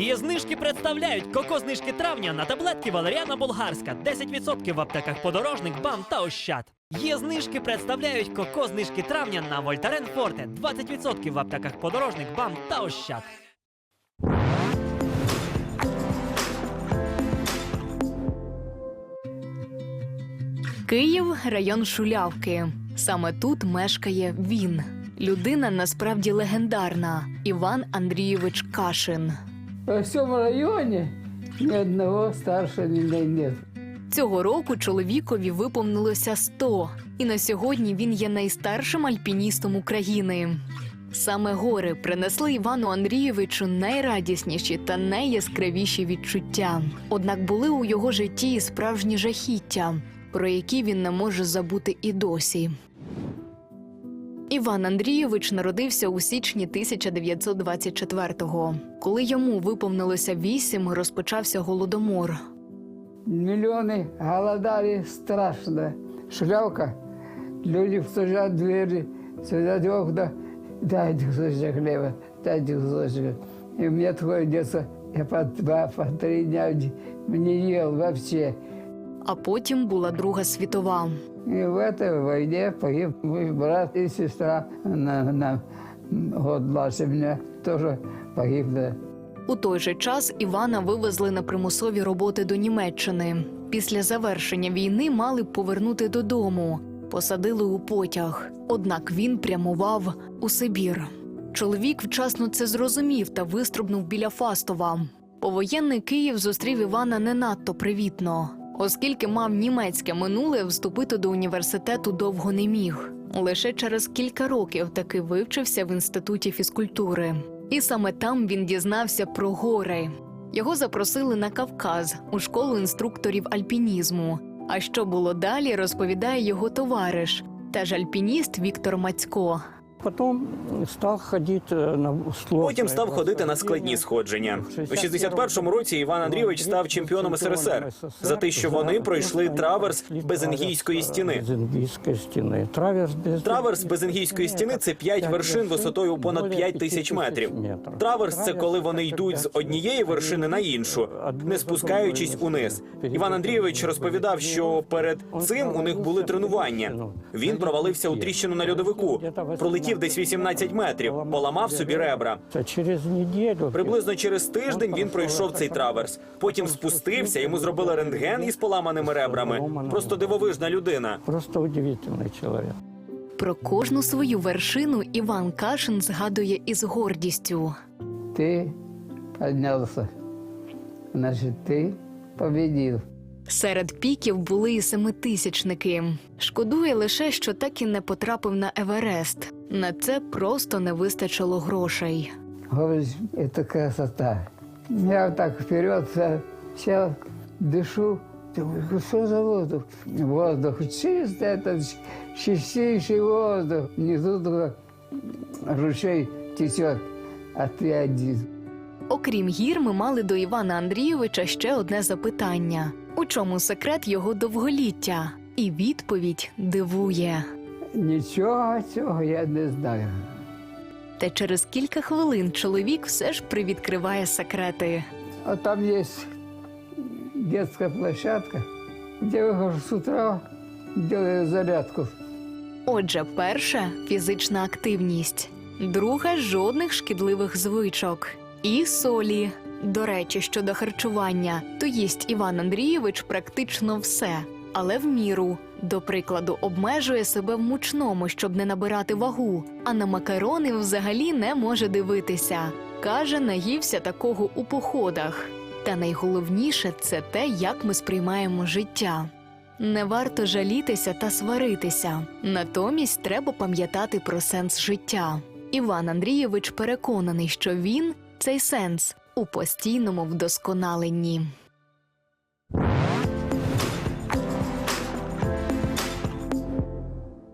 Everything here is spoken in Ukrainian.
Її знижки представляють коко-знижки травня на таблетки Валеріана Болгарська, 10% в аптеках подорожник, бам та ощад. Є знижки представляють коко-знижки травня на Вольтарен Форте, 20% в аптеках подорожник, бам та ощад. Київ район Шулявки. Саме тут мешкає він. Людина насправді легендарна Іван Андрійович Кашин. Во всем районе ни одного старше меня нет. Цього року чоловікові виповнилося 100, і на сьогодні він є найстаршим альпіністом України. Саме гори принесли Івану Андрійовичу найрадісніші та найяскравіші відчуття. Однак були у його житті справжні жахіття, про які він не може забути і досі. Іван Андрійович народився у січні 1924-го. Коли йому виповнилося вісім, розпочався голодомор. Миллионы голодали страшно. Шляпка. Люди стучат в двери, стучат в окна. Дайте кусочек хлеба, дайте кусочек. И у меня такое детство. Я по два, по три дня не ел вообще. А потім була Друга світова. И в этой войне погиб мой брат и сестра на, на год младше меня. Тоже погибли. У той же час Івана вивезли на примусові роботи до Німеччини. Після завершення війни мали повернути додому, посадили у потяг. Однак він прямував у Сибір. Чоловік вчасно це зрозумів та виструбнув біля Фастова. Повоєнний Київ зустрів Івана не надто привітно, оскільки мав німецьке минуле, вступити до університету довго не міг. Лише через кілька років таки вивчився в інституті фізкультури. І саме там він дізнався про гори. Його запросили на Кавказ у школу інструкторів альпінізму. А що було далі, розповідає його товариш, теж альпініст Віктор Мацько. Потім став ходити на сложні Потім став ходити на складні сходження. У 61-му році Іван Андрійович став чемпіоном СРСР за те, що вони пройшли траверс Безенгійської стіни. Безенгійської стіни. Траверс, без... Траверс Безенгійської стіни це 5 вершин висотою понад 5 тисяч метрів. Траверс це коли вони йдуть з однієї вершини на іншу, не спускаючись униз. Іван Андрійович розповідав, що перед цим у них були тренування. Він провалився у тріщину на льодовику, пролетів десь 18 метрів, поламав собі ребра. Через неділю. Приблизно через тиждень він пройшов цей траверс. Потім спустився, йому зробили рентген із поламаними ребрами. Просто дивовижна людина. Просто удивительний чоловік. Про кожну свою вершину Іван Кашин згадує із гордістю. Ты поднялся. Значит, ты победил. Серед піків були і семитисячники. Шкодує лише, що так і не потрапив на Еверест. На це просто не вистачило грошей. Говорит, это красота. Я вот так вперед э, сел, дышу. Думаю, что за воздух? Воздух чистый, это ч- чистейший воздух. Внизу только ручей течет, а ты один. Окрім гір, ми мали до Івана Андрійовича ще одне запитання: у чому секрет його довголіття? І відповідь дивує. Нічого цього я не знаю. Та через кілька хвилин чоловік все ж привідкриває секрети. А там есть детская площадка, где выхожу с утра, делаю зарядку. Отже, перша фізична активність, друга жодних шкідливих звичок і солі. До речі, щодо харчування, то їсть Іван Андрійович практично все, але в міру. До прикладу, обмежує себе в мучному, щоб не набирати вагу, а на макарони взагалі не може дивитися. Каже, наївся такого у походах. Та найголовніше це те, як ми сприймаємо життя. Не варто жалітися та сваритися. Натомість треба пам'ятати про сенс життя. Іван Андрійович переконаний, що він цей сенс у постійному вдосконаленні.